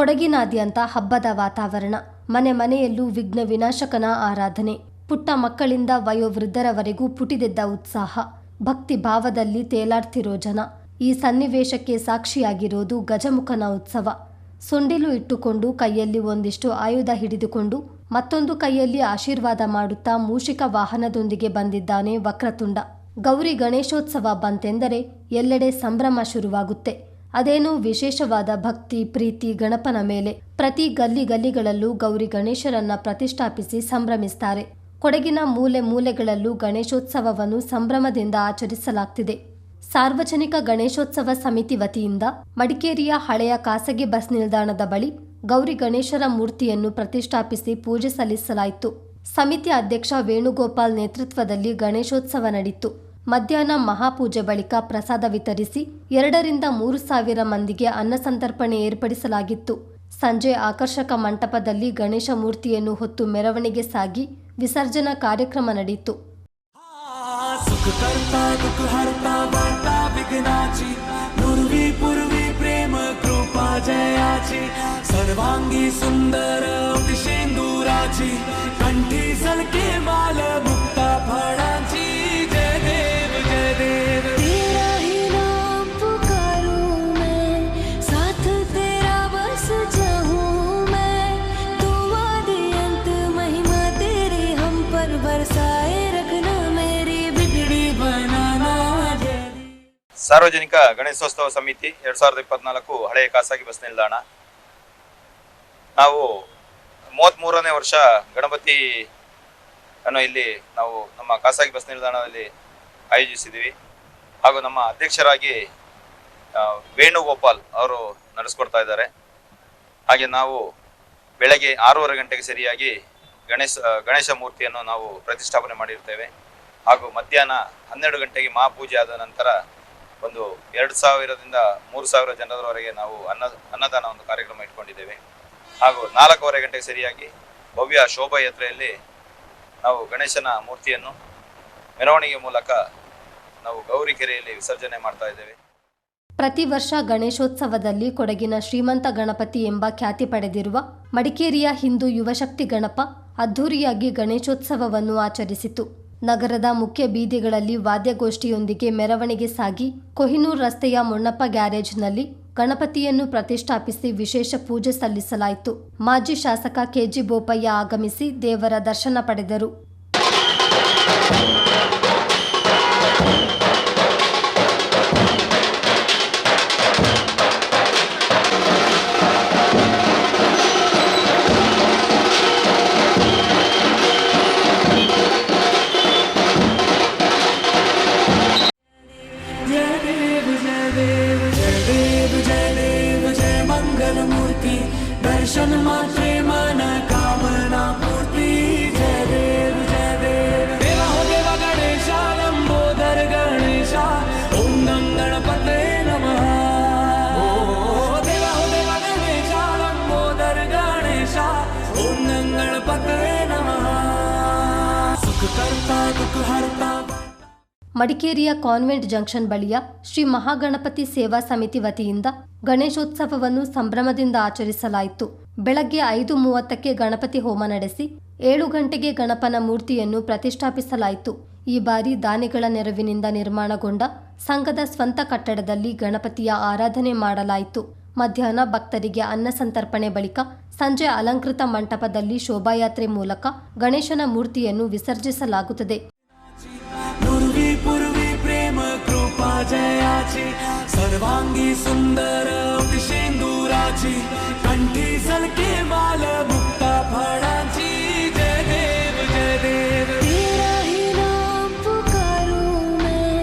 ಕೊಡಗಿನಾದ್ಯಂತ ಹಬ್ಬದ ವಾತಾವರಣ. ಮನೆ ಮನೆಯಲ್ಲೂ ವಿಘ್ನ ವಿನಾಶಕನ ಆರಾಧನೆ. ಪುಟ್ಟ ಮಕ್ಕಳಿಂದ ವಯೋವೃದ್ಧರವರೆಗೂ ಪುಟಿದೆದ್ದ ಉತ್ಸಾಹ. ಭಕ್ತಿ ಭಾವದಲ್ಲಿ ತೇಲಾಡ್ತಿರೋ ಜನ. ಈ ಸನ್ನಿವೇಶಕ್ಕೆ ಸಾಕ್ಷಿಯಾಗಿರೋದು ಗಜಮುಖನ ಉತ್ಸವ. ಸೊಂಡಿಲು ಇಟ್ಟುಕೊಂಡು ಕೈಯಲ್ಲಿ ಒಂದಿಷ್ಟು ಆಯುಧ ಹಿಡಿದುಕೊಂಡು ಮತ್ತೊಂದು ಕೈಯಲ್ಲಿ ಆಶೀರ್ವಾದ ಮಾಡುತ್ತಾ ಮೂಷಿಕ ವಾಹನದೊಂದಿಗೆ ಬಂದಿದ್ದಾನೆ ವಕ್ರತುಂಡ. ಗೌರಿ ಗಣೇಶೋತ್ಸವ ಬಂತೆಂದರೆ ಎಲ್ಲೆಡೆ ಸಂಭ್ರಮ ಶುರುವಾಗುತ್ತೆ. ಅದೇನೋ ವಿಶೇಷವಾದ ಭಕ್ತಿ, ಪ್ರೀತಿ, ಗಣಪನ ಮೇಲೆ. ಪ್ರತಿ ಗಲ್ಲಿ ಗಲ್ಲಿಗಳಲ್ಲೂ ಗೌರಿ ಗಣೇಶರನ್ನ ಪ್ರತಿಷ್ಠಾಪಿಸಿ ಸಂಭ್ರಮಿಸ್ತಾರೆ. ಕೊಡಗಿನ ಮೂಲೆ ಮೂಲೆಗಳಲ್ಲೂ ಗಣೇಶೋತ್ಸವವನ್ನು ಸಂಭ್ರಮದಿಂದ ಆಚರಿಸಲಾಗ್ತಿದೆ. ಸಾರ್ವಜನಿಕ ಗಣೇಶೋತ್ಸವ ಸಮಿತಿ ವತಿಯಿಂದ ಮಡಿಕೇರಿಯ ಹಳೆಯ ಖಾಸಗಿ ಬಸ್ ನಿಲ್ದಾಣದ ಬಳಿ ಗೌರಿ ಗಣೇಶರ ಮೂರ್ತಿಯನ್ನು ಪ್ರತಿಷ್ಠಾಪಿಸಿ ಪೂಜೆ ಸಲ್ಲಿಸಲಾಯಿತು. ಸಮಿತಿ ಅಧ್ಯಕ್ಷ ವೇಣುಗೋಪಾಲ್ ನೇತೃತ್ವದಲ್ಲಿ ಗಣೇಶೋತ್ಸವ ನಡೆಯಿತು ಮಧ್ಯಾಹ್ನ ಮಹಾಪೂಜೆ ಬಳಿಕ ಪ್ರಸಾದ ವಿತರಿಸಿ ಎರಡರಿಂದ ಮೂರು ಸಾವಿರ ಮಂದಿಗೆ ಅನ್ನಸಂತರ್ಪಣೆ ಏರ್ಪಡಿಸಲಾಗಿತ್ತು. ಸಂಜೆ ಆಕರ್ಷಕ ಮಂಟಪದಲ್ಲಿ ಗಣೇಶ ಮೂರ್ತಿಯನ್ನು ಹೊತ್ತು ಮೆರವಣಿಗೆ ಸಾಗಿ ವಿಸರ್ಜನಾ ಕಾರ್ಯಕ್ರಮ ನಡೆಯಿತು. ಸರ್ವಾಂಗಿ ಸುಂದರ ಕಂಠಿ ಸಲ್ಕೆ ಸಾರ್ವಜನಿಕ ಗಣೇಶೋತ್ಸವ ಸಮಿತಿ ಎರಡ್ ಸಾವಿರದ ಇಪ್ಪತ್ನಾಲ್ಕು ಹಳೆಯ ಖಾಸಗಿ ಬಸ್ ನಿಲ್ದಾಣ. ನಾವು ಮೂವತ್ತ್ಮೂರನೇ ವರ್ಷ ಗಣಪತಿ ಅನ್ನು ಇಲ್ಲಿ ನಾವು ನಮ್ಮ ಖಾಸಗಿ ಬಸ್ ನಿಲ್ದಾಣದಲ್ಲಿ ಆಯೋಜಿಸಿದ್ದೀವಿ. ಹಾಗೂ ನಮ್ಮ ಅಧ್ಯಕ್ಷರಾಗಿ ವೇಣುಗೋಪಾಲ್ ಅವರು ನಡೆಸ್ಕೊಡ್ತಾ ಇದ್ದಾರೆ. ಹಾಗೆ ನಾವು ಬೆಳಗ್ಗೆ ಆರೂವರೆ ಗಂಟೆಗೆ ಸರಿಯಾಗಿ ಗಣೇಶ ಗಣೇಶ ಮೂರ್ತಿಯನ್ನು ನಾವು ಪ್ರತಿಷ್ಠಾಪನೆ ಮಾಡಿರ್ತೇವೆ. ಹಾಗೂ ಮಧ್ಯಾಹ್ನ ಹನ್ನೆರಡು ಗಂಟೆಗೆ ಮಹಾಪೂಜೆ ಆದ ನಂತರ ಒಂದು ಎರಡು ಸಾವಿರದಿಂದ ಮೂರು ಸಾವಿರ ಜನರವರೆಗೆ ನಾವು ಅನ್ನ, ಅನ್ನದಾನ ಒಂದು ಕಾರ್ಯಕ್ರಮ ಇಟ್ಕೊಂಡಿದ್ದೇವೆ. ಹಾಗೂ ನಾಲ್ಕೂವರೆ ಗಂಟೆಗೆ ಸರಿಯಾಗಿ ಭವ್ಯ ಶೋಭಾಯಾತ್ರೆಯಲ್ಲಿ ನಾವು ಗಣೇಶನ ಮೂರ್ತಿಯನ್ನು ಮೆರವಣಿಗೆ ಮೂಲಕ ನಾವು ಗೌರಿ ಕೆರೆಯಲ್ಲಿ ವಿಸರ್ಜನೆ ಮಾಡ್ತಾ ಇದ್ದೇವೆ. ಪ್ರತಿ ವರ್ಷ ಗಣೇಶೋತ್ಸವದಲ್ಲಿ ಕೊಡಗಿನ ಶ್ರೀಮಂತ ಗಣಪತಿ ಎಂಬ ಖ್ಯಾತಿ ಪಡೆದಿರುವ ಮಡಿಕೇರಿಯ ಹಿಂದೂ ಯುವಶಕ್ತಿ ಗಣಪ ಅದ್ಧೂರಿಯಾಗಿ ಗಣೇಶೋತ್ಸವವನ್ನು ಆಚರಿಸಿತು. ನಗರದ ಮುಖ್ಯ ಬೀದಿಗಳಲ್ಲಿ ವಾದ್ಯಗೋಷ್ಠಿಯೊಂದಿಗೆ ಮೆರವಣಿಗೆ ಸಾಗಿ ಕೊಹಿನೂರ್ ರಸ್ತೆಯ ಮೊಣ್ಣಪ್ಪ ಗ್ಯಾರೇಜ್ನಲ್ಲಿ ಗಣಪತಿಯನ್ನು ಪ್ರತಿಷ್ಠಾಪಿಸಿ ವಿಶೇಷ ಪೂಜೆ ಸಲ್ಲಿಸಲಾಯಿತು. ಮಾಜಿ ಶಾಸಕ ಕೆಜಿ ಬೋಪಯ್ಯ ಆಗಮಿಸಿ ದೇವರ ದರ್ಶನ ಪಡೆದರು. दर्शन मात्रे मन कामना ಮಡಿಕೇರಿಯ ಕಾನ್ವೆಂಟ್ ಜಂಕ್ಷನ್ ಬಳಿಯ ಶ್ರೀ ಮಹಾಗಣಪತಿ ಸೇವಾ ಸಮಿತಿ ವತಿಯಿಂದ ಗಣೇಶೋತ್ಸವವನ್ನು ಸಂಭ್ರಮದಿಂದ ಆಚರಿಸಲಾಯಿತು. ಬೆಳಗ್ಗೆ ಐದು ಮೂವತ್ತಕ್ಕೆ ಗಣಪತಿ ಹೋಮ ನಡೆಸಿ, ಏಳು ಗಂಟೆಗೆ ಗಣಪನ ಮೂರ್ತಿಯನ್ನು ಪ್ರತಿಷ್ಠಾಪಿಸಲಾಯಿತು. ಈ ಬಾರಿ ದಾನಿಗಳ ನೆರವಿನಿಂದ ನಿರ್ಮಾಣಗೊಂಡ ಸಂಘದ ಸ್ವಂತ ಕಟ್ಟಡದಲ್ಲಿ ಗಣಪತಿಯ ಆರಾಧನೆ ಮಾಡಲಾಯಿತು. ಮಧ್ಯಾಹ್ನ ಭಕ್ತರಿಗೆ ಅನ್ನ ಸಂತರ್ಪಣೆ ಬಳಿಕ ಸಂಜೆ ಅಲಂಕೃತ ಮಂಟಪದಲ್ಲಿ ಶೋಭಾಯಾತ್ರೆ ಮೂಲಕ ಗಣೇಶನ ಮೂರ್ತಿಯನ್ನು ವಿಸರ್ಜಿಸಲಾಗುತ್ತದೆ. सर्वांगी सुंदर शेंदुराची कंठी सलके माल मुक्ता फळांची जय देव जय देव तेरा ही नाम पुकारूं मैं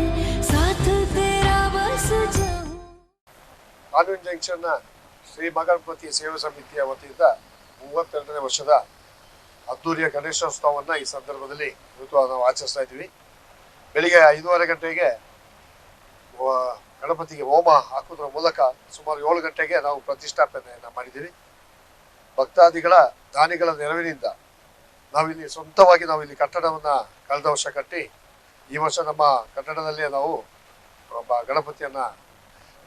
साथ तेरा बस जाऊं ಕಾನ್ವೆಂಟ್ ಜಂಕ್ಷನ್ನ ಶ್ರೀ ಮಗಣಪತಿ ಸೇವಾ ಸಮಿತಿಯ ವತಿಯಿಂದ ಮೂವತ್ತೆರಡನೇ ವರ್ಷದ ಅದ್ದೂರಿಯ ಗಣೇಶೋತ್ಸವವನ್ನು ಈ ಸಂದರ್ಭದಲ್ಲಿ ಇವತ್ತು ನಾವು ಆಚರಿಸ್ತಾ ಇದ್ದೀವಿ ಬೆಳಿಗ್ಗೆ ಐದೂವರೆ ಗಂಟೆಗೆ ವ- ಗಣಪತಿಗೆ ಹೋಮ ಹಾಕೋದ್ರ ಮೂಲಕ ಸುಮಾರು ಏಳು ಗಂಟೆಗೆ ನಾವು ಪ್ರತಿಷ್ಠಾಪನೆಯನ್ನು ಮಾಡಿದ್ದೀವಿ. ಭಕ್ತಾದಿಗಳ ದಾನಿಗಳ ನೆರವಿನಿಂದ ನಾವಿಲ್ಲಿ ಸ್ವಂತವಾಗಿ ನಾವು ಇಲ್ಲಿ ಕಟ್ಟಡವನ್ನು ಕಳೆದ ವರ್ಷ ಕಟ್ಟಿ ಈ ವರ್ಷ ನಮ್ಮ ಕಟ್ಟಡದಲ್ಲೇ ನಾವು ಗಣಪತಿಯನ್ನು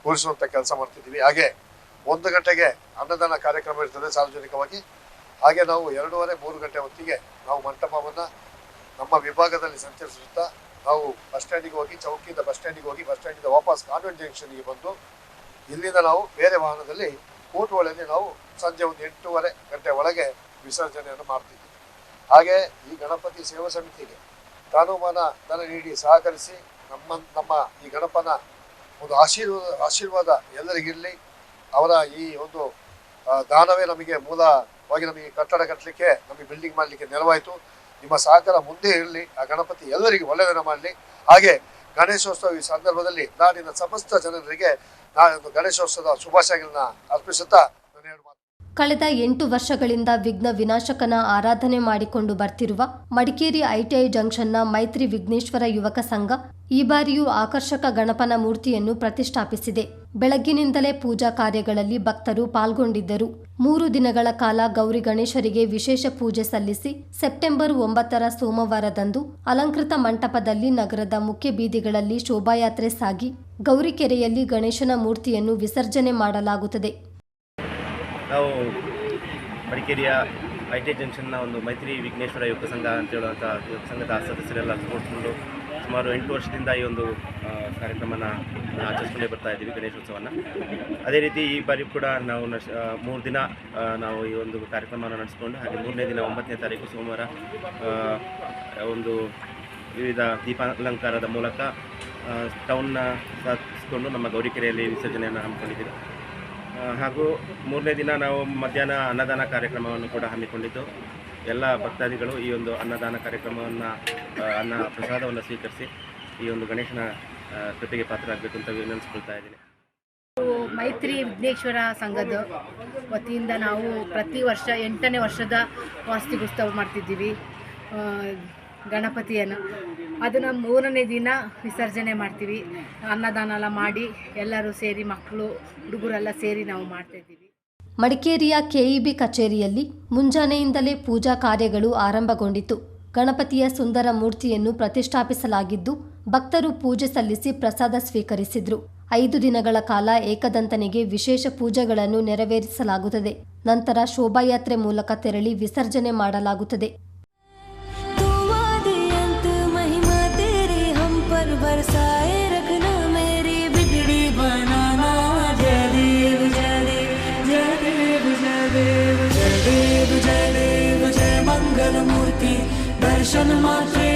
ಕೂರಿಸುವಂತ ಕೆಲಸ ಮಾಡ್ತಿದ್ದೀವಿ. ಹಾಗೆ ಒಂದು ಗಂಟೆಗೆ ಅನ್ನದಾನ ಕಾರ್ಯಕ್ರಮ ಇರ್ತದೆ ಸಾರ್ವಜನಿಕವಾಗಿ. ಹಾಗೆ ನಾವು ಎರಡೂವರೆ, ಮೂರು ಗಂಟೆ ಹೊತ್ತಿಗೆ ನಾವು ಮಂಟಪವನ್ನು ನಮ್ಮ ವಿಭಾಗದಲ್ಲಿ ಸಂಚರಿಸುತ್ತಾ ನಾವು ಬಸ್ ಸ್ಟ್ಯಾಂಡಿಗೆ ಹೋಗಿ, ಚೌಕಿಯಿಂದ ಬಸ್ ಸ್ಟ್ಯಾಂಡಿಗೆ ಹೋಗಿ, ಬಸ್ ಸ್ಟ್ಯಾಂಡಿಂದ ವಾಪಸ್ ಕಾನ್ವೆಂಟ್ ಜಂಕ್ಷನ್ಗೆ ಬಂದು, ಇಲ್ಲಿಂದ ನಾವು ಬೇರೆ ವಾಹನದಲ್ಲಿ ಕೂಟುಗಳಲ್ಲಿ ನಾವು ಸಂಜೆ ಒಂದು ಎಂಟೂವರೆ ಗಂಟೆ ಒಳಗೆ ವಿಸರ್ಜನೆಯನ್ನು ಮಾಡ್ತಿದ್ವಿ. ಹಾಗೆ ಈ ಗಣಪತಿ ಸೇವಾ ಸಮಿತಿಗೆ ಕಾನೂಮಾನ ಧನ ನೀಡಿ ಸಹಕರಿಸಿ ನಮ್ಮ ನಮ್ಮ ಈ ಗಣಪನ ಒಂದು ಆಶೀರ್ವಾದ ಆಶೀರ್ವಾದ ಎಲ್ಲರಿಗಿರಲಿ. ಅವರ ಈ ಒಂದು ದಾನವೇ ನಮಗೆ ಮೂಲವಾಗಿ ನಮಗೆ ಕಟ್ಟಡ ಕಟ್ಟಲಿಕ್ಕೆ, ನಮಗೆ ಬಿಲ್ಡಿಂಗ್ ಮಾಡಲಿಕ್ಕೆ ನೆರವಾಯಿತು. ನಿಮ್ಮ ಸಹಕಾರ ಮುಂದೆ ಇರಲಿ, ಆ ಗಣಪತಿ ಎಲ್ಲರಿಗೂ ಒಳ್ಳೆಯದನ್ನು ಮಾಡಲಿ. ಹಾಗೆ ಗಣೇಶೋತ್ಸವ ಈ ಸಂದರ್ಭದಲ್ಲಿ ನಾಡಿನ ಸಮಸ್ತ ಜನರಿಗೆ ನಾನೊಂದು ಗಣೇಶೋತ್ಸವದ ಶುಭಾಶಯಗಳನ್ನ ಅರ್ಪಿಸುತ್ತಾ ನಾನು ಕಳೆದ ಎಂಟು ವರ್ಷಗಳಿಂದ ವಿಘ್ನ ವಿನಾಶಕನ ಆರಾಧನೆ ಮಾಡಿಕೊಂಡು ಬರ್ತಿರುವ ಮಡಿಕೇರಿ ಐಟಿಐ ಜಂಕ್ಷನ್ನ ಮೈತ್ರಿ ವಿಘ್ನೇಶ್ವರ ಯುವಕ ಸಂಘ ಈ ಬಾರಿಯೂ ಆಕರ್ಷಕ ಗಣಪನ ಮೂರ್ತಿಯನ್ನು ಪ್ರತಿಷ್ಠಾಪಿಸಿದೆ. ಬೆಳಗ್ಗಿನಿಂದಲೇ ಪೂಜಾ ಕಾರ್ಯಗಳಲ್ಲಿ ಭಕ್ತರು ಪಾಲ್ಗೊಂಡಿದ್ದರು. ಮೂರು ದಿನಗಳ ಕಾಲ ಗೌರಿ ಗಣೇಶರಿಗೆ ವಿಶೇಷ ಪೂಜೆ ಸಲ್ಲಿಸಿ ಸೆಪ್ಟೆಂಬರ್ ಒಂಬತ್ತರ ಸೋಮವಾರದಂದು ಅಲಂಕೃತ ಮಂಟಪದಲ್ಲಿ ನಗರದ ಮುಖ್ಯ ಬೀದಿಗಳಲ್ಲಿ ಶೋಭಾಯಾತ್ರೆ ಸಾಗಿ ಗೌರಿಕೆರೆಯಲ್ಲಿ ಗಣೇಶನ ಮೂರ್ತಿಯನ್ನು ವಿಸರ್ಜನೆ ಮಾಡಲಾಗುತ್ತದೆ. ನಾವು ಮಡಿಕೇರಿಯ ಐ ಟಿ ಜಂಕ್ಷನ್ನ ಒಂದು ಮೈತ್ರಿ ವಿಘ್ನೇಶ್ವರ ಯುವಕ ಸಂಘ ಅಂತ ಹೇಳುವಂಥ ಯುವಕ ಸಂಘದ ಸದಸ್ಯರೆಲ್ಲ ಕೂಡಿಕೊಂಡು ಸುಮಾರು ಎಂಟು ವರ್ಷದಿಂದ ಈ ಒಂದು ಕಾರ್ಯಕ್ರಮನ ಆಚರಿಸ್ಕೊಂಡೇ ಬರ್ತಾ ಇದ್ದೀವಿ ಗಣೇಶೋತ್ಸವನ ಅದೇ ರೀತಿ ಈ ಬಾರಿ ಕೂಡ ನಾವು ನಶ್ ಮೂರು ದಿನ ನಾವು ಈ ಒಂದು ಕಾರ್ಯಕ್ರಮವನ್ನು ನಡೆಸ್ಕೊಂಡು, ಹಾಗೆ ಮೂರನೇ ದಿನ ಒಂಬತ್ತನೇ ತಾರೀಕು ಸೋಮವಾರ ಒಂದು ವಿವಿಧ ದೀಪಾಲಂಕಾರದ ಮೂಲಕ ಟೌನ್ನ ಸಾಧಿಸಿಕೊಂಡು ನಮ್ಮ ಗೌರಿಕೆರೆಯಲ್ಲಿ ವಿಸರ್ಜನೆಯನ್ನು ಹಮ್ಮಿಕೊಂಡಿದ್ದೀವಿ. ಹಾಗೂ ಮೂರನೇ ದಿನ ನಾವು ಮಧ್ಯಾಹ್ನ ಅನ್ನದಾನ ಕಾರ್ಯಕ್ರಮವನ್ನು ಕೂಡ ಹಮ್ಮಿಕೊಂಡಿದ್ದು. ಎಲ್ಲ ಭಕ್ತಾದಿಗಳು ಈ ಒಂದು ಅನ್ನದಾನ ಕಾರ್ಯಕ್ರಮವನ್ನು ಅನ್ನ ಪ್ರಸಾದವನ್ನು ಸ್ವೀಕರಿಸಿ ಈ ಒಂದು ಗಣೇಶನ ಕೃತಿಗೆ ಪಾತ್ರ ಪಾತ್ರರಾಗಬೇಕು ಅಂತ ವಿನಂತಿಸ್ಕೊಳ್ತಾ ಇದ್ದೀನಿ. ಮೈತ್ರಿ ವಿಘ್ನೇಶ್ವರ ಸಂಘದ ವತಿಯಿಂದ ನಾವು ಪ್ರತಿ ವರ್ಷ ಎಂಟನೇ ವರ್ಷದ ವಾರ್ಷಿಕೋತ್ಸವ ಮಾಡ್ತಿದ್ದೀವಿ. ಗಣಪತಿಯನ್ನು. ಅದನ್ನು ಮೂರನೇ ದಿನ ವಿಸರ್ಜನೆ ಮಾಡ್ತೀವಿ. ಅನ್ನದಾನ ಎಲ್ಲ ಮಾಡಿ ಎಲ್ಲರೂ ಸೇರಿ ಮಕ್ಕಳು, ಹುಡುಗರೆಲ್ಲ ಸೇರಿ ನಾವು ಮಾಡ್ತಾಯಿದ್ದೀವಿ ಮಡಿಕೇರಿಯ ಕೆಇಬಿ ಕಚೇರಿಯಲ್ಲಿ ಮುಂಜಾನೆಯಿಂದಲೇ ಪೂಜಾ ಕಾರ್ಯಗಳು ಆರಂಭಗೊಂಡಿತು ಗಣಪತಿಯ ಸುಂದರ ಮೂರ್ತಿಯನ್ನು ಪ್ರತಿಷ್ಠಾಪಿಸಲಾಗಿದ್ದು, ಭಕ್ತರು ಪೂಜೆ ಸಲ್ಲಿಸಿ ಪ್ರಸಾದ ಸ್ವೀಕರಿಸಿದ್ರು. ಐದು ದಿನಗಳ ಕಾಲ ಏಕದಂತನಿಗೆ ವಿಶೇಷ ಪೂಜೆಗಳನ್ನು ನೆರವೇರಿಸಲಾಗುತ್ತದೆ. ನಂತರ ಶೋಭಾಯಾತ್ರೆ ಮೂಲಕ ತೆರಳಿ ವಿಸರ್ಜನೆ ಮಾಡಲಾಗುತ್ತದೆ. दर्शन मात्रे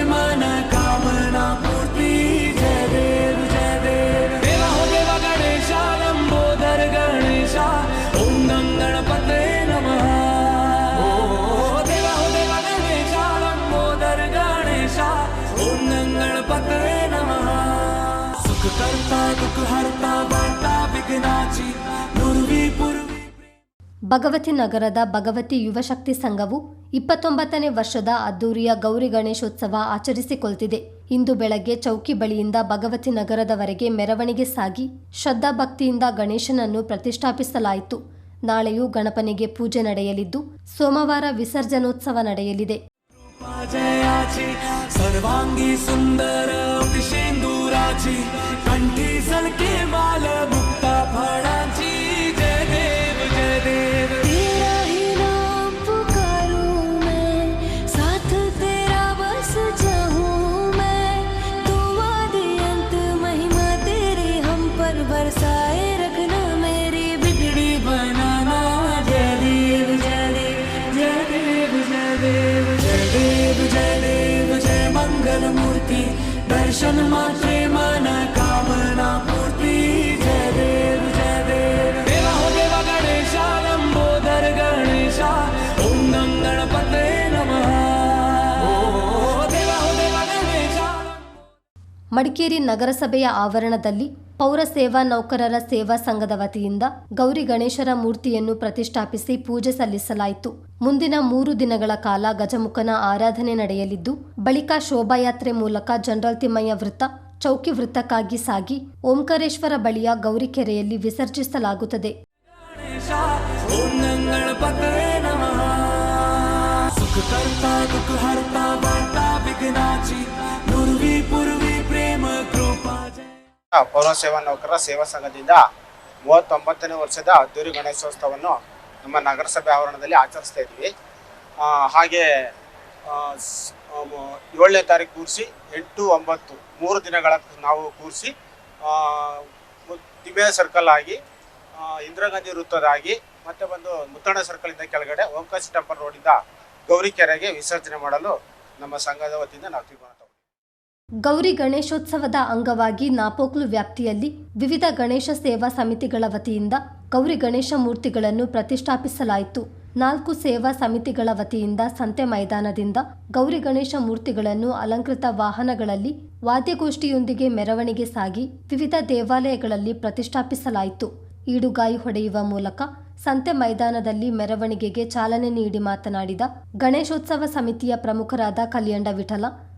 ಭಗವತಿ ನಗರದ ಭಗವತಿ ಯುವಶಕ್ತಿ ಸಂಘವು ಇಪ್ಪತ್ತೊಂಬತ್ತನೇ ವರ್ಷದ ಅದ್ದೂರಿಯ ಗೌರಿ ಗಣೇಶೋತ್ಸವ ಆಚರಿಸಿಕೊಳ್ತಿದೆ ಇಂದು ಬೆಳಗ್ಗೆ ಚೌಕಿ ಬಳಿಯಿಂದ ಭಗವತಿ ನಗರದವರೆಗೆ ಮೆರವಣಿಗೆ ಸಾಗಿ ಶ್ರದ್ಧಾಭಕ್ತಿಯಿಂದ ಗಣೇಶನನ್ನು ಪ್ರತಿಷ್ಠಾಪಿಸಲಾಯಿತು ನಾಳೆಯೂ ಗಣಪನಿಗೆ ಪೂಜೆ ನಡೆಯಲಿದ್ದು ಸೋಮವಾರ ವಿಸರ್ಜನೋತ್ಸವ ನಡೆಯಲಿದೆ जयाची सर्वांगी सुंदर शेंदुराची कंठी सलके माल मुक्ता फळाची दर्शन ಮಡಿಕೇರಿ ನಗರಸಭೆಯ ಆವರಣದಲ್ಲಿ ಪೌರ ಸೇವಾ ನೌಕರರ ಸೇವಾ ಸಂಘದ ವತಿಯಿಂದ ಗೌರಿ ಗಣೇಶರ ಮೂರ್ತಿಯನ್ನು ಪ್ರತಿಷ್ಠಾಪಿಸಿ ಪೂಜೆ ಸಲ್ಲಿಸಲಾಯಿತು. ಮುಂದಿನ ಮೂರು ದಿನಗಳ ಕಾಲ ಗಜಮುಖನ ಆರಾಧನೆ ನಡೆಯಲಿದ್ದು, ಬಳಿಕ ಶೋಭಾಯಾತ್ರೆ ಮೂಲಕ ಜನರಲ್ ತಿಮ್ಮಯ್ಯ ವೃತ್ತ, ಚೌಕಿ ವೃತ್ತಕ್ಕಾಗಿ ಸಾಗಿ ಓಂಕಾರೇಶ್ವರ ಬಳಿಯ ಗೌರಿ ಕೆರೆಯಲ್ಲಿ ವಿಸರ್ಜಿಸಲಾಗುತ್ತದೆ. ಸೇವಾ ನೌಕರರ ಸೇವಾ ಸಂಘದಿಂದ ಮೂವತ್ತೊಂಬತ್ತನೇ ವರ್ಷದ ಅದ್ದೂರಿ ಗಣೇಶೋತ್ಸವವನ್ನು ನಮ್ಮ ನಗರಸಭೆ ಆವರಣದಲ್ಲಿ ಆಚರಿಸ್ತಾ ಇದ್ವಿ ಹಾಗೆ ಏಳನೇ ತಾರೀಕು ಕೂರಿಸಿ ಎಂಟು, ಒಂಬತ್ತು, ಮೂರು ದಿನಗಳ ನಾವು ಕೂರಿಸಿ ತಿಮ್ಮೆ ಸರ್ಕಲ್ ಆಗಿ ಇಂದಿರಾ ಗಾಂಧಿ ವೃತ್ತದಾಗಿ ಮತ್ತೆ ಬಂದು ಮುತ್ತಣ್ಣ ಸರ್ಕಲಿಂದ ಕೆಳಗಡೆ ಓಂಕಾಶಿ ಟೆಂಪಲ್ ರೋಡಿಂದ ಗೌರಿಕೆರೆಗೆ ವಿಸರ್ಜನೆ ಮಾಡಲು ನಮ್ಮ ಸಂಘದ ವತಿಯಿಂದ ನಾವು ತೀರ್ಮಾನ. ಗೌರಿ ಗಣೇಶೋತ್ಸವದ ಅಂಗವಾಗಿ ನಾಪೋಕ್ಲು ವ್ಯಾಪ್ತಿಯಲ್ಲಿ ವಿವಿಧ ಗಣೇಶ ಸೇವಾ ಸಮಿತಿಗಳ ವತಿಯಿಂದ ಗೌರಿ ಗಣೇಶ ಮೂರ್ತಿಗಳನ್ನು ಪ್ರತಿಷ್ಠಾಪಿಸಲಾಯಿತು. ನಾಲ್ಕು ಸೇವಾ ಸಮಿತಿಗಳ ವತಿಯಿಂದ ಸಂತೆ ಮೈದಾನದಿಂದ ಗೌರಿ ಗಣೇಶ ಮೂರ್ತಿಗಳನ್ನು ಅಲಂಕೃತ ವಾಹನಗಳಲ್ಲಿ ವಾದ್ಯಗೋಷ್ಠಿಯೊಂದಿಗೆ ಮೆರವಣಿಗೆ ಸಾಗಿ ವಿವಿಧ ದೇವಾಲಯಗಳಲ್ಲಿ ಪ್ರತಿಷ್ಠಾಪಿಸಲಾಯಿತು. ಈಡುಗಾಯಿ ಹೊಡೆಯುವ ಮೂಲಕ ಸಂತೆ ಮೈದಾನದಲ್ಲಿ ಮೆರವಣಿಗೆಗೆ ಚಾಲನೆ ನೀಡಿ ಮಾತನಾಡಿದ ಗಣೇಶೋತ್ಸವ ಸಮಿತಿಯ ಪ್ರಮುಖರಾದ ಕಲ್ಯಾಣ ವಿಠಲ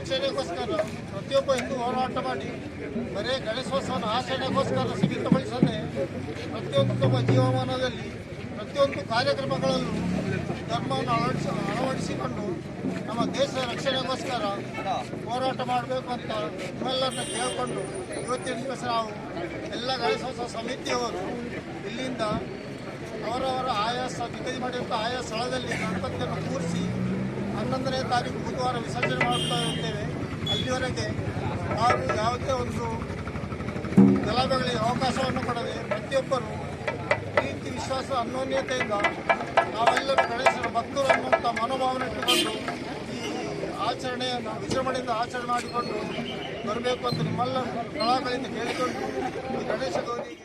ರಕ್ಷಣೆಗೋಸ್ಕರ ಪ್ರತಿಯೊಬ್ಬ ಹಿಂದೂ ಹೋರಾಟ ಮಾಡಿ ಬರೀ ಗಣೇಶೋತ್ಸವನ ಆಚರಣೆಗೋಸ್ಕರ ಸೀಮಿತಗೊಳಿಸದೆ ಪ್ರತಿಯೊಂದು ತಮ್ಮ ಜೀವಮಾನದಲ್ಲಿ ಪ್ರತಿಯೊಂದು ಕಾರ್ಯಕ್ರಮಗಳಲ್ಲೂ ಧರ್ಮವನ್ನು ಅಳವಡಿಸ ಅಳವಡಿಸಿಕೊಂಡು ನಮ್ಮ ದೇಶದ ರಕ್ಷಣೆಗೋಸ್ಕರ ಹೋರಾಟ ಮಾಡಬೇಕು ಅಂತ ನಿಮ್ಮೆಲ್ಲರನ್ನ ಕೇಳಿಕೊಂಡು ಇವತ್ತಿನ ದಿವಸ ನಾವು ಎಲ್ಲ ಗಣೇಶೋತ್ಸವ ಸಮಿತಿಯವರು ಇಲ್ಲಿಂದ ಅವರವರ ಆಯಾಸ ನಿಗದಿ ಮಾಡಿರುವಂಥ ಆಯಾ ಸ್ಥಳದಲ್ಲಿ ಗಣಪತಿಯನ್ನು ಕೂರಿಸಿ ಹನ್ನೊಂದನೇ ತಾರೀಕು ಬುಧವಾರ ವಿಸರ್ಜನೆ ಮಾಡ್ತಾ ಇರ್ತೇವೆ. ಅಲ್ಲಿವರೆಗೆ ನಾವು ಯಾವುದೇ ಒಂದು ಗಲಾಭೆಗಳಿಗೆ ಅವಕಾಶವನ್ನು ಕೊಡದೆ ಪ್ರತಿಯೊಬ್ಬರು ಪ್ರೀತಿ, ವಿಶ್ವಾಸ, ಅನ್ಯೋನ್ಯತೆಯಿಂದ ನಾವೆಲ್ಲರೂ ಗಣೇಶನ ಭಕ್ತರು ಅನ್ನುವಂಥ ಮನೋಭಾವನೆ ಇಟ್ಟುಕೊಂಡು ಈ ಆಚರಣೆಯನ್ನು, ವಿಜೃಂಭಣೆಯಿಂದ ಆಚರಣೆ ಮಾಡಿಕೊಂಡು ಬರಬೇಕು ಅಂತ ನಿಮ್ಮೆಲ್ಲ ಕಲಾಗಳಿಂದ ಕೇಳಿಕೊಂಡು ಗಣೇಶ ಗೌರಿಗೆ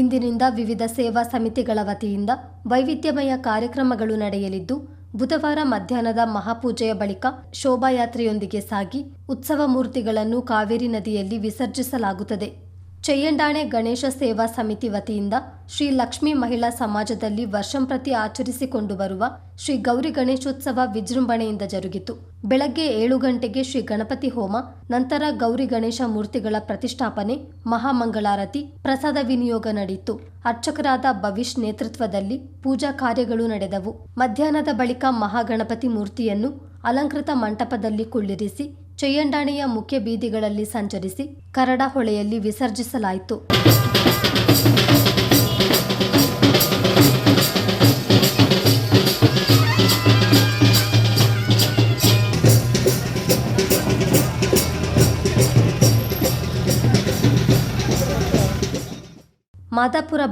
ಇಂದಿನಿಂದ ವಿವಿಧ ಸೇವಾ ಸಮಿತಿಗಳ ವತಿಯಿಂದ ವೈವಿಧ್ಯಮಯ ಕಾರ್ಯಕ್ರಮಗಳು ನಡೆಯಲಿದ್ದು ಬುಧವಾರ ಮಧ್ಯಾಹ್ನದ ಮಹಾಪೂಜೆಯ ಬಳಿಕ ಶೋಭಾಯಾತ್ರೆಯೊಂದಿಗೆ ಸಾಗಿ ಉತ್ಸವ ಮೂರ್ತಿಗಳನ್ನು ಕಾವೇರಿ ನದಿಯಲ್ಲಿ ವಿಸರ್ಜಿಸಲಾಗುತ್ತದೆ. ಚೆಯ್ಯಂಡಾಣೆ ಗಣೇಶ ಸೇವಾ ಸಮಿತಿ ವತಿಯಿಂದ ಶ್ರೀ ಲಕ್ಷ್ಮೀ ಮಹಿಳಾ ಸಮಾಜದಲ್ಲಿ ವರ್ಷಂಪ್ರತಿ ಆಚರಿಸಿಕೊಂಡು ಬರುವ ಶ್ರೀ ಗೌರಿ ಗಣೇಶೋತ್ಸವ ವಿಜೃಂಭಣೆಯಿಂದ ಜರುಗಿತು. ಬೆಳಗ್ಗೆ ಏಳು ಗಂಟೆಗೆ ಶ್ರೀ ಗಣಪತಿ ಹೋಮ, ನಂತರ ಗೌರಿ ಗಣೇಶ ಮೂರ್ತಿಗಳ ಪ್ರತಿಷ್ಠಾಪನೆ, ಮಹಾಮಂಗಳಾರತಿ, ಪ್ರಸಾದ ವಿನಿಯೋಗ ನಡೆಯಿತು ಅರ್ಚಕರಾದ ಭವಿಷ್ ನೇತೃತ್ವದಲ್ಲಿ ಪೂಜಾ ಕಾರ್ಯಗಳು ನಡೆದವು. ಮಧ್ಯಾಹ್ನದ ಬಳಿಕ ಮಹಾಗಣಪತಿ ಮೂರ್ತಿಯನ್ನು ಅಲಂಕೃತ ಮಂಟಪದಲ್ಲಿ ಕುಳ್ಳಿರಿಸಿ ಚೊಯ್ಯಂಡಾಣಿಯ ಮುಖ್ಯ ಬೀದಿಗಳಲ್ಲಿ ಸಂಚರಿಸಿ ಕರಡ ಹೊಳೆಯಲ್ಲಿ ವಿಸರ್ಜಿಸಲಾಯಿತು.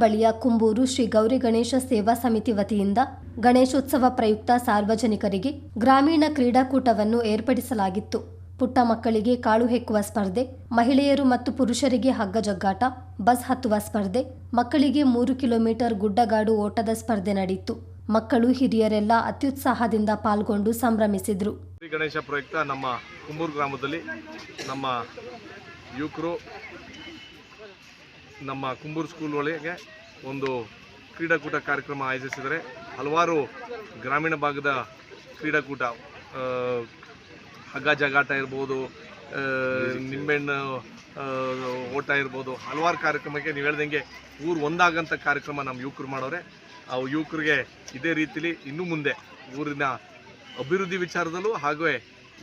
ಬಳಿಯ ಕುಂಬೂರು ಶ್ರೀ ಗೌರಿ ಗಣೇಶ ಸೇವಾ ಸಮಿತಿ ವತಿಯಿಂದ ಗಣೇಶೋತ್ಸವ ಪ್ರಯುಕ್ತ ಸಾರ್ವಜನಿಕರಿಗೆ ಗ್ರಾಮೀಣ ಕ್ರೀಡಾಕೂಟವನ್ನು ಏರ್ಪಡಿಸಲಾಗಿತ್ತು. ಪುಟ್ಟ ಮಕ್ಕಳಿಗೆ ಕಾಳು ಹೆಕ್ಕುವ ಸ್ಪರ್ಧೆ, ಮಹಿಳೆಯರು ಮತ್ತು ಪುರುಷರಿಗೆ ಹಗ್ಗ ಜಗ್ಗಾಟ, ಬಸ್ ಹತ್ತುವ ಸ್ಪರ್ಧೆ, ಮಕ್ಕಳಿಗೆ ಮೂರು ಕಿಲೋಮೀಟರ್ ಗುಡ್ಡಗಾಡು ಓಟದ ಸ್ಪರ್ಧೆ ನಡೆಯಿತು. ಮಕ್ಕಳು ಹಿರಿಯರೆಲ್ಲ ಅತ್ಯುತ್ಸಾಹದಿಂದ ಪಾಲ್ಗೊಂಡು ಸಂಭ್ರಮಿಸಿದ್ರು. ಗಣೇಶ ಪ್ರಯುಕ್ತ ನಮ್ಮ ಕುಂಬೂರು ಗ್ರಾಮದಲ್ಲಿ ನಮ್ಮ ಯುವಕರು ನಮ್ಮ ಕುಂಬೂರು ಸ್ಕೂಲ್ ಒಳಗೆ ಒಂದು ಕ್ರೀಡಾಕೂಟ ಕಾರ್ಯಕ್ರಮ ಆಯೋಜಿಸಿದರೆ ಹಲವಾರು ಗ್ರಾಮೀಣ ಭಾಗದ ಕ್ರೀಡಾಕೂಟ ಹಗ್ಗ ಜಗಾಟ ಇರ್ಬೋದು ನಿಂಬೆಹಣ್ಣು ಓಟ ಇರ್ಬೋದು, ಹಲವಾರು ಕಾರ್ಯಕ್ರಮಕ್ಕೆ ನೀವು ಹೇಳ್ದಂಗೆ ಊರು ಒಂದಾಗಂಥ ಕಾರ್ಯಕ್ರಮ ನಮ್ಮ ಯುವಕರು ಮಾಡೋರೆ. ಆ ಯುವಕರಿಗೆ ಇದೇ ರೀತಿಲಿ ಇನ್ನೂ ಮುಂದೆ ಊರಿನ ಅಭಿವೃದ್ಧಿ ವಿಚಾರದಲ್ಲೂ ಹಾಗೆ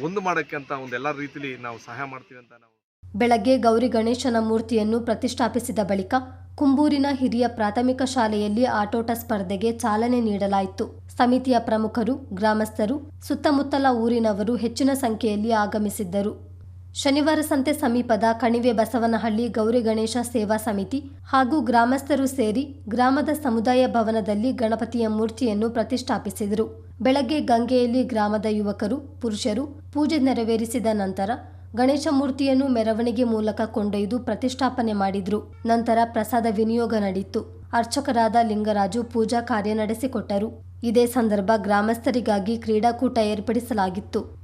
ಒಂದು ಮಾಡೋಕ್ಕೆ ಅಂತ ಒಂದು ಎಲ್ಲ ರೀತಿಲಿ ನಾವು ಸಹಾಯ ಮಾಡ್ತೀವಿ ಅಂತ ನಾವು ಬೆಳಗ್ಗೆ ಗೌರಿ ಗಣೇಶನ ಮೂರ್ತಿಯನ್ನು ಪ್ರತಿಷ್ಠಾಪಿಸಿದ ಬಳಿಕ ಕುಂಬೂರಿನ ಹಿರಿಯ ಪ್ರಾಥಮಿಕ ಶಾಲೆಯಲ್ಲಿ ಆಟೋಟ ಸ್ಪರ್ಧೆಗೆ ಚಾಲನೆ ನೀಡಲಾಯಿತು. ಸಮಿತಿಯ ಪ್ರಮುಖರು, ಗ್ರಾಮಸ್ಥರು, ಸುತ್ತಮುತ್ತಲ ಊರಿನವರು ಹೆಚ್ಚಿನ ಸಂಖ್ಯೆಯಲ್ಲಿ ಆಗಮಿಸಿದ್ದರು. ಶನಿವಾರ ಸಂತೆ ಸಮೀಪದ ಕಣಿವೆ ಬಸವನಹಳ್ಳಿ ಗೌರಿ ಗಣೇಶ ಸೇವಾ ಸಮಿತಿ ಹಾಗೂ ಗ್ರಾಮಸ್ಥರು ಸೇರಿ ಗ್ರಾಮದ ಸಮುದಾಯ ಭವನದಲ್ಲಿ ಗಣಪತಿಯ ಮೂರ್ತಿಯನ್ನು ಪ್ರತಿಷ್ಠಾಪಿಸಿದರು. ಬೆಳಗ್ಗೆ ಗಂಗೆಯಲ್ಲಿ ಗ್ರಾಮದ ಯುವಕರು, ಪುರುಷರು ಪೂಜೆ ನೆರವೇರಿಸಿದ ನಂತರ ಗಣೇಶ ಮೂರ್ತಿಯನ್ನು ಮೆರವಣಿಗೆ ಮೂಲಕ ಕೊಂಡೊಯ್ದು ಪ್ರತಿಷ್ಠಾಪನೆ ಮಾಡಿದ್ರು. ನಂತರ ಪ್ರಸಾದ ವಿನಿಯೋಗ ನಡೆಯಿತು ಅರ್ಚಕರಾದ ಲಿಂಗರಾಜು ಪೂಜಾ ಕಾರ್ಯ ನಡೆಸಿಕೊಟ್ಟರು. ಇದೇ ಸಂದರ್ಭ ಗ್ರಾಮಸ್ಥರಿಗಾಗಿ ಕ್ರೀಡಾಕೂಟ ಏರ್ಪಡಿಸಲಾಗಿತ್ತು.